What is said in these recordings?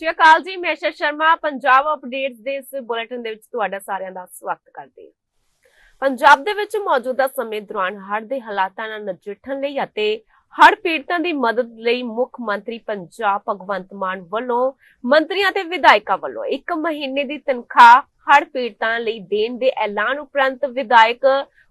ਸ਼੍ਰੀ ਅਕਾਲ ਜੀ, ਮੈਂ ਅਸ਼ਾ ਸ਼ਰਮਾ, ਪੰਜਾਬ ਅਪਡੇਟਸ ਦੇ ਇਸ ਬੁਲੇਟਿਨ ਦੇ ਵਿੱਚ ਤੁਹਾਡਾ ਸਾਰਿਆਂ ਦਾ ਸਵਾਗਤ ਕਰਦੇ ਹਾਂ। ਪੰਜਾਬ ਦੇ ਵਿੱਚ ਮੌਜੂਦਾ ਸਮੇਂ ਦੌਰਾਨ ਹੜ੍ਹ ਦੇ ਹਾਲਾਤਾਂ ਨਾਲ ਨਜਿੱਠਣ ਲਈ ਅਤੇ ਹੜ੍ਹ ਪੀੜਤਾਂ ਦੀ ਮਦਦ ਲਈ ਮੁੱਖ ਮੰਤਰੀ ਪੰਜਾਬ ਭਗਵੰਤ ਮਾਨ ਵੱਲੋਂ ਮੰਤਰੀਆਂ ਤੇ ਵਿਧਾਇਕਾਂ ਵੱਲੋਂ ਇੱਕ ਮਹੀਨੇ ਦੀ ਤਨਖਾਹ ਹੜ੍ਹ ਪੀੜਤਾਂ ਲਈ ਦੇਣ ਦੇ ਐਲਾਨ ਉਪਰੰਤ ਵਿਧਾਇਕ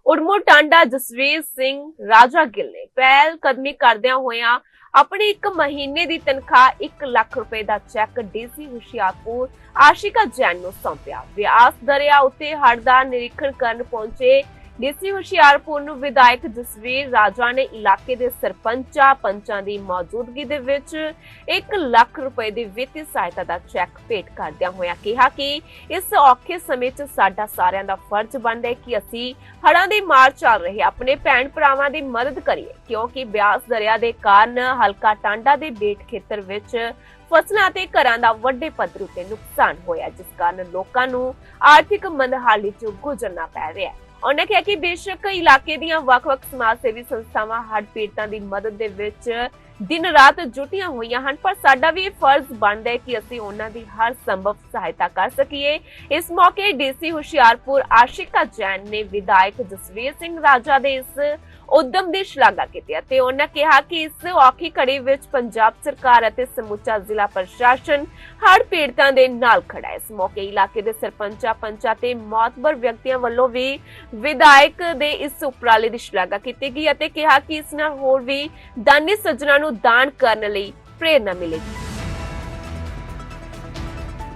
ਉੜਮੋ ਟਾਂਡਾ ਜਸਵੀਰ ਸਿੰਘ ਰਾਜਾ ਗਿੱਲ ਨੇ ਪਹਿਲ ਕਦਮੀ ਕਰਦਿਆਂ ਹੋਇਆਂ ਆਪਣੀ ਇੱਕ ਮਹੀਨੇ ਦੀ ਤਨਖਾਹ 1 ਲੱਖ ਰੁਪਏ ਦਾ ਚੈੱਕ ਡੀਸੀ ਹੁਸ਼ਿਆਰਪੁਰ ਆਸ਼ਿਕਾ ਜੈਨ ਨੂੰ ਸੌਂਪਿਆ। ਵਿਆਸ ਦਰਿਆ ਉੱਤੇ ਹੜ ਦਾ ਨਿਰੀਖਣ ਕਰਨ ਪਹੁੰਚੇ ਡੀਸੀ ਹੁਸ਼ਿਆਰਪੁਰ ਨੂੰ ਵਿਧਾਇਕ ਜਸਵੀਰ ਰਾਜਾ ਨੇ ਇਲਾਕੇ ਦੇ ਸਰਪੰਚਾਂ ਪੰਚਾਂ ਦੀ ਮੌਜੂਦਗੀ ਦੇ ਵਿੱਚ 1 ਲੱਖ ਰੁਪਏ ਦੀ ਵਿੱਤੀ ਸਹਾਇਤਾ ਦਾ ਚੈੱਕ ਭੇਟ ਕਰਦਿਆਂ ਹੋਇਆ ਕਿਹਾ ਕਿ ਇਸ ਔਖੇ ਸਮੇਂ 'ਚ ਸਾਡਾ ਸਾਰਿਆਂ ਦਾ ਫਰਜ਼ ਬਣਦਾ ਹੈ ਕਿ ਅਸੀਂ ਹੜ੍ਹਾਂ ਦੀ ਮਾਰ ਚੱਲ ਰਹੇ ਆਪਣੇ ਭੈਣ ਭਰਾਵਾਂ ਦੀ ਮਦਦ ਕਰੀਏ, ਕਿਉਂਕਿ ਬਿਆਸ ਦਰਿਆ ਦੇ ਕਾਰਨ ਹਲਕਾ ਟਾਂਡਾ ਦੇ ਬੇਟ ਖੇਤਰ ਵਿੱਚ ਫਸਲਾਂ ਤੇ ਘਰਾਂ ਦਾ ਵੱਡੇ ਪੱਧਰ ਉਤੇ ਨੁਕਸਾਨ ਹੋਇਆ, ਜਿਸ ਕਾਰਨ ਲੋਕਾਂ ਨੂੰ ਆਰਥਿਕ ਮੰਦਹਾਲੀ 'ਚ ਗੁਜ਼ਰਨਾ ਪੈ ਰਿਹਾ ਹੈ। ਉਹਨਾਂ ਕਿਹਾ ਕਿ ਬੇਸ਼ੱਕ ਇਲਾਕੇ ਦੀਆਂ ਵੱਖ-ਵੱਖ ਸਮਾਜ ਸੇਵੀ ਸੰਸਥਾਵਾਂ ਹੜ੍ਹ ਪੀੜਤਾਂ ਦੀ ਮਦਦ ਦੇ ਵਿੱਚ ਦਿਨ ਰਾਤ ਜੁਟੀਆਂ ਹੋਈਆਂ ਹਨ, ਪਰ ਸਾਡਾ ਵੀ ਫਰਜ਼ ਬਣਦਾ ਹੈ ਕਿ ਅਸੀਂ ਉਹਨਾਂ ਦੀ ਹਰ ਸੰਭਵ ਸਹਾਇਤਾ ਕਰ ਸਕੀਏ। ਇਸ ਮੌਕੇ ਡੀਸੀ ਹੁਸ਼ਿਆਰਪੁਰ ਆਸ਼ਿਕਾ ਜੈਨ ਨੇ ਵਿਧਾਇਕ ਜਸਵੀਰ ਸਿੰਘ ਰਾਜਾ ਦੇ ਇਸ ਉਦਮ ਦੀ ਸ਼ਲਾਘਾ ਕੀਤੀ ਅਤੇ ਉਹਨਾਂ ਕਿਹਾ ਕਿ ਇਸ ਔਖੀ ਘੜੀ ਵਿੱਚ ਪੰਜਾਬ ਸਰਕਾਰ ਅਤੇ ਸਮੁੱਚਾ ਜ਼ਿਲ੍ਹਾ ਪ੍ਰਸ਼ਾਸਨ ਹੜ ਪੀੜਤਾਂ ਦੇ ਨਾਲ ਖੜਾ ਹੈ। ਇਸ ਮੌਕੇ ਇਲਾਕੇ ਦੇ ਸਰਪੰਚਾਂ, ਪੰਚਾਂ ਤੇ ਮੌਤਬਰ ਵਿਅਕਤੀਆਂ ਵੱਲੋਂ ਵੀ ਵਿਧਾਇਕ ਦੇ ਇਸ ਉਪਰਾਲੇ ਦੀ ਸ਼ਲਾਘਾ ਕੀਤੀ ਗਈ ਅਤੇ ਕਿਹਾ ਕਿ ਇਸ ਨਾਲ ਹੋਰ ਵੀ ਦਾਨੀ ਸੱਜਣਾ ਨੂੰ ਦਾਨ ਕਰਨ ਲਈ ਪ੍ਰੇਰਨਾ ਮਿਲੇਗੀ।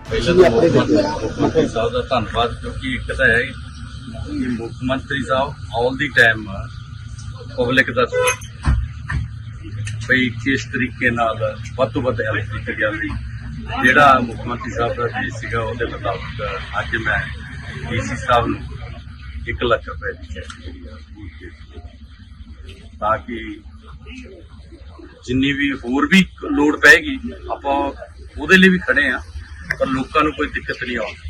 ਪਹਿਲਾਂ ਤਾਂ ਮੁੱਖ ਮੰਤਰੀ ਸਾਹਿਬ ਦਾ ਧੰਨਵਾਦ ਕਿਉਂਕਿ ਇੱਕ ਤਾਂ ਹੈ ਕਿ ਮੁੱਖ ਮੰਤਰੀ ਸਾਹਿਬ ਆਲ ਦੀ ਟਾਈਮ ਪਬਲਿਕ ਦਾ ਬਈ ਕਿਸ ਤਰੀਕੇ ਨਾਲ ਵੱਧ ਤੋਂ ਵੱਧ ਹੈਲਪ ਕੀਤੀ ਜਾਵੇ। ਜਿਹੜਾ ਮੁੱਖ ਮੰਤਰੀ ਸਾਹਿਬ ਦਾ ਜੀ ਸੀਗਾ, ਉਹਦੇ ਮੁਤਾਬਕ ਅੱਜ ਮੈਂ ਡੀਸੀ ਸਾਹਿਬ ਨੂੰ 1 ਲੱਖ ਰੁਪਏ ਦੀ ਚੈੱਕ ਦਿੱਤੀ। ਤਾਂ ਕਿ ਜਿੰਨੀ ਵੀ ਹੋਰ ਵੀ ਲੋੜ ਪਏਗੀ ਆਪਾਂ ਉਹਦੇ ਲਈ ਵੀ ਖੜੇ ਆ ਪਰ ਲੋਕਾਂ ਨੂੰ ਕੋਈ ਦਿੱਕਤ ਨਹੀਂ ਆਉਂਦੀ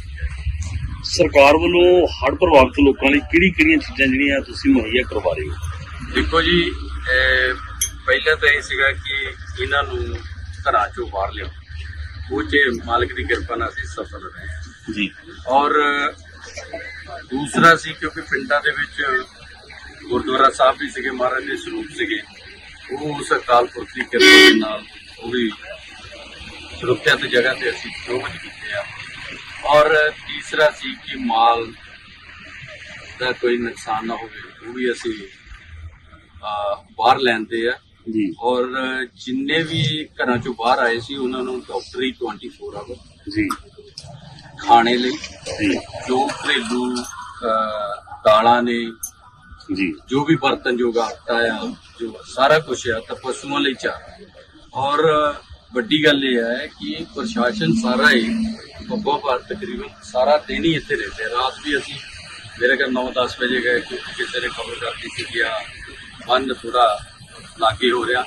ਸਰਕਾਰ ਵੱਲੋਂ ਹੜ੍ਹ ਪ੍ਰਭਾਵਿਤ ਲੋਕਾਂ ਲਈ ਕਿਹੜੀ-ਕਿਹੜੀਆਂ ਚੀਜ਼ਾਂ ਜਿਹੜੀਆਂ ਤੁਸੀਂ ਮੁਹੱਈਆ ਕਰਵਾ ਰਹੇ ਹੋ? ਦੇਖੋ ਜੀ ਪਹਿਲਾਂ ਤਾਂ ਇਹ ਸੀਗਾ ਕਿ ਇਹਨਾਂ ਨੂੰ ਘਰਾਂ ਚੋਂ ਬਾਹਰ ਲਿਆਓ। ਉਹ 'ਚ ਮਾਲਕ ਦੀ ਕਿਰਪਾ ਨਾਲ ਅਸੀਂ ਸਫਲ ਰਹੇ। ਜੀ। ਔਰ ਦੂਸਰਾ ਸੀ ਕਿਉਂਕਿ ਪਿੰਡਾਂ ਦੇ ਵਿੱਚ ਗੁਰਦੁਆਰਾ ਸਾਹਿਬ ਵੀ ਸੀਗੇ ਮਹਾਰਾਜ ਦੇ ਸਰੂਪ ਸੀਗੇ। ਉਹ ਉਸ ਅਕਾਲ ਪੁਰਖ ਦੀ ਕਿਰਪਾ ਦੇ ਨਾਲ ਉਹ ਵੀ ਸੁਰੱਖਿਅਤ ਜਗ੍ਹਾ ਤੇ ਅਸੀਂ ਪ੍ਰਬੰਧ ਕੀਤੇ ਆ। ਔਰ ਤੀਸਰਾ ਸੀ ਕਿ ਮਾਲ ਦਾ ਕੋਈ ਨੁਕਸਾਨ ਨਾ ਹੋਵੇ ਉਹ ਵੀ ਅਸੀਂ ਬਾਹਰ ਲੈਂਦੇ ਆ। ਜੀ। ਔਰ ਜਿੰਨੇ ਵੀ ਘਰਾਂ ਚੋਂ ਬਾਹਰ ਆਏ ਸੀ ਉਹਨਾਂ ਨੂੰ ਡਾਕਟਰੀ 24 ਆਵਰ ਜੀ। ਖਾਣੇ ਲਈ ਜੀ। ਜੋ ਘਰੇਲੂ ਦਾਲਾਂ ਨੇ ਜੀ। ਜੋ ਵੀ ਬਰਤਨਯੋਗ ਆਟਾ ਆ, ਜੋ ਸਾਰਾ ਕੁਝ ਆ, ਤਾਂ ਪਸ਼ੂਆਂ ਲਈ ਚਾਰਾ ਔਰ ਵੱਡੀ ਗੱਲ ਇਹ ਹੈ ਕਿ ਪ੍ਰਸ਼ਾਸਨ ਸਾਰਾ ਹੀ ਬੱਬਾ ਭਾਰ ਤਕਰੀਬਨ ਸਾਰਾ ਦਿਨ ਹੀ ਇੱਥੇ ਰਹਿੰਦੇ ਰਾਤ ਵੀ ਅਸੀਂ ਮੇਰੇ ਘਰ 9-10 ਵਜੇ ਗਏ ਕਿਉਂਕਿ ਕਿਸੇ ਨੇ ਖਬਰ ਕਰਤੀ ਸੀ ਕਿ ਆ ਬੰਦ ਥੋੜਾ ਲਾਗੇ ਹੋ ਰਿਹਾ।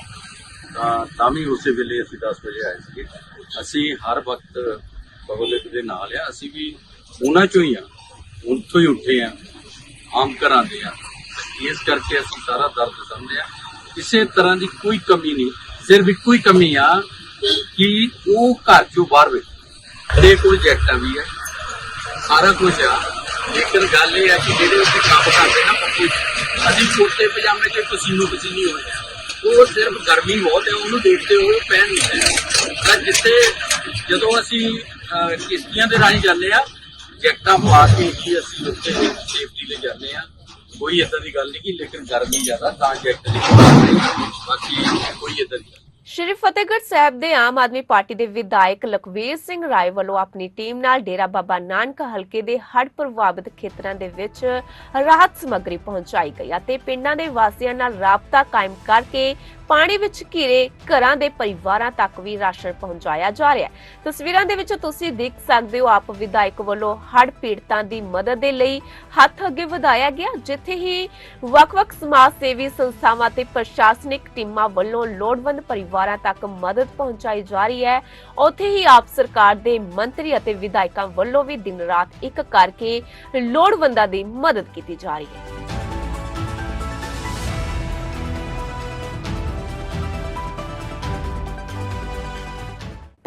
ਤਾਂ ਤਾਂ ਵੀ ਉਸੇ ਵੇਲੇ ਅਸੀਂ 10 ਵਜੇ ਆਏ ਸੀ। ਅਸੀਂ ਹਰ ਵਕਤ ਪਬਲਿਕ ਦੇ ਨਾਲ ਆ। ਅਸੀਂ ਵੀ ਉਹਨਾਂ ਚੋਂ ਹੀ ਆ। ਉੱਥੋਂ ਹੀ ਉੱਠੇ ਆ। ਆਮ ਘਰਾਂ ਦੇ ਆ। ਇਸ ਕਰਕੇ ਅਸੀਂ ਸਾਰਾ ਦਰਦ ਸਮਝਦੇ ਆ ਕਿਸੇ ਤਰ੍ਹਾਂ ਦੀ ਕੋਈ ਕਮੀ ਨਹੀਂ। ਸਿਰਫ ਇੱਕੋ ਹੀ ਕਮੀ ਆ ਕਿ ਉਹ ਘਰ ਚੋਂ ਬਾਹਰ ਵੇ। ਦੇ ਕੋਲ ਜੈਕਟਾਂ ਵੀ ਆ, ਸਾਰਾ ਕੁਝ ਆ। ਲੇਕਿਨ ਗੱਲ ਇਹ ਆ ਕਿ ਜਿਹੜੇ ਉੱਥੇ ਕੰਮ ਕਰਦੇ ਨਾ ਪੱਕੀ ਅਸੀਂ ਛੋਟੇ ਪਜਾਮੇ ਤੇ ਪਸੀਨੋ ਪਸੀਨੀ ਹੋਏ ਆ। ਉਹ ਸਿਰਫ ਗਰਮੀ ਬਹੁਤ ਹੈ ਉਹਨੂੰ ਦੇਖਦੇ ਹੋਏ ਉਹ ਪਹਿਨ ਨਹੀਂ ਰਹੇ ਤਾਂ ਜਿੱਥੇ ਜਦੋਂ ਅਸੀਂ ਕਿਸ਼ਤੀਆਂ ਦੇ ਰਾਹੀਂ ਜਾਂਦੇ ਆ, ਜੈਕਟਾਂ ਪਾ ਕੇ ਹੀ ਅਸੀਂ ਉੱਥੇ ਸੇਫਟੀ ਲਈ ਜਾਂਦੇ ਆ। ਕੋਈ ਏਦਾਂ ਦੀ ਗੱਲ ਨਹੀਂ ਕਿ ਲੇਕਿਨ ਗਰਮੀ ਜ਼ਿਆਦਾ ਤਾਂ ਜੈਕਟ ਦੀ ਬਾਕੀ ਕੋਈ ਏਦਾਂ ਦੀ ਸ਼੍ਰੀ ਫਤਿਹਗੜ੍ਹ ਸਾਹਿਬ ਦੇ ਆਮ ਆਦਮੀ ਪਾਰਟੀ ਦੇ ਵਿਧਾਇਕ ਲਖਵੀਰ ਸਿੰਘ ਰਾਏ ਵੱਲੋਂ ਆਪਣੀ ਟੀਮ ਨਾਲ ਡੇਰਾ ਬਾਬਾ ਨਾਨਕ ਹਲਕੇ ਦੇ ਹੜ੍ਹ ਪ੍ਰਭਾਵਿਤ ਖੇਤਰਾਂ ਦੇ ਵਿੱਚ ਰਾਹਤ ਸਮੱਗਰੀ ਪਹੁੰਚਾਈ ਗਈ ਅਤੇ ਪਿੰਡਾਂ ਦੇ ਵਾਸੀਆਂ ਨਾਲ ਰਾਬਤਾ ਕਾਇਮ ਕਰਕੇ ਪਾਣੀ ਵਿੱਚ ਘਿਰੇ ਘਰਾਂ ਦੇ ਪਰਿਵਾਰਾਂ ਤੱਕ ਵੀ ਰਾਸ਼ਨ ਪਹੁੰਚਾਇਆ ਜਾ ਰਿਹਾ ਹੈ। ਤਸਵੀਰਾਂ ਦੇ ਵਿੱਚ ਤੁਸੀਂ ਦੇਖ ਸਕਦੇ ਹੋ, ਆਪ ਵਿਧਾਇਕ ਵੱਲੋਂ ਹੜ੍ਹ ਪੀੜਤਾਂ ਦੀ ਮਦਦ ਦੇ ਲਈ ਹੱਥ ਅੱਗੇ ਵਧਾਇਆ ਗਿਆ। ਜਿੱਥੇ ਹੀ ਵੱਖ-ਵੱਖ ਸਮਾਜ ਸੇਵੀ ਸੰਸਥਾਵਾਂ ਤੇ ਪ੍ਰਸ਼ਾਸਨਿਕ ਟੀਮਾਂ ਵੱਲੋਂ ਲੋੜਵੰਦ ਪਰਿਵਾਰਾਂ ਤੱਕ ਮਦਦ ਪਹੁੰਚਾਈ ਜਾ ਰਹੀ ਹੈ। ਉੱਥੇ ਹੀ ਆਪ ਸਰਕਾਰ ਦੇ ਮੰਤਰੀ ਅਤੇ ਵਿਧਾਇਕਾਂ ਵੱਲੋਂ ਵੀ ਦਿਨ ਰਾਤ ਇੱਕ ਕਰਕੇ ਲੋੜਵੰਦਾਂ ਦੀ ਮਦਦ ਕੀਤੀ ਜਾ ਰਹੀ ਹੈ।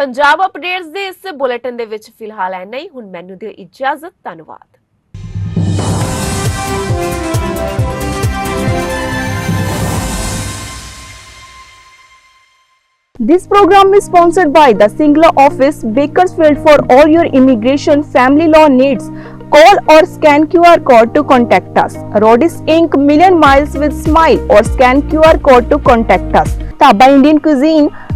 ਪੰਜਾਬ ਅਪਡੇਟਸ ਦੇ ਇਸ ਬੁਲੇਟਿਨ ਦੇ ਵਿੱਚ ਫਿਲਹਾਲ ਐਨਾ ਹੀ ਹੁਣ ਮੈਨੂੰ ਦਿਓ ਇਜਾਜ਼ਤ ਧੰਨਵਾਦ This program is sponsored by the Singla office, Bakersfield for all your immigration family law needs. Call or scan QR code to contact us. Rodis Inc. Million Miles with Smile or scan QR code to contact us. Taba Indian Cuisine,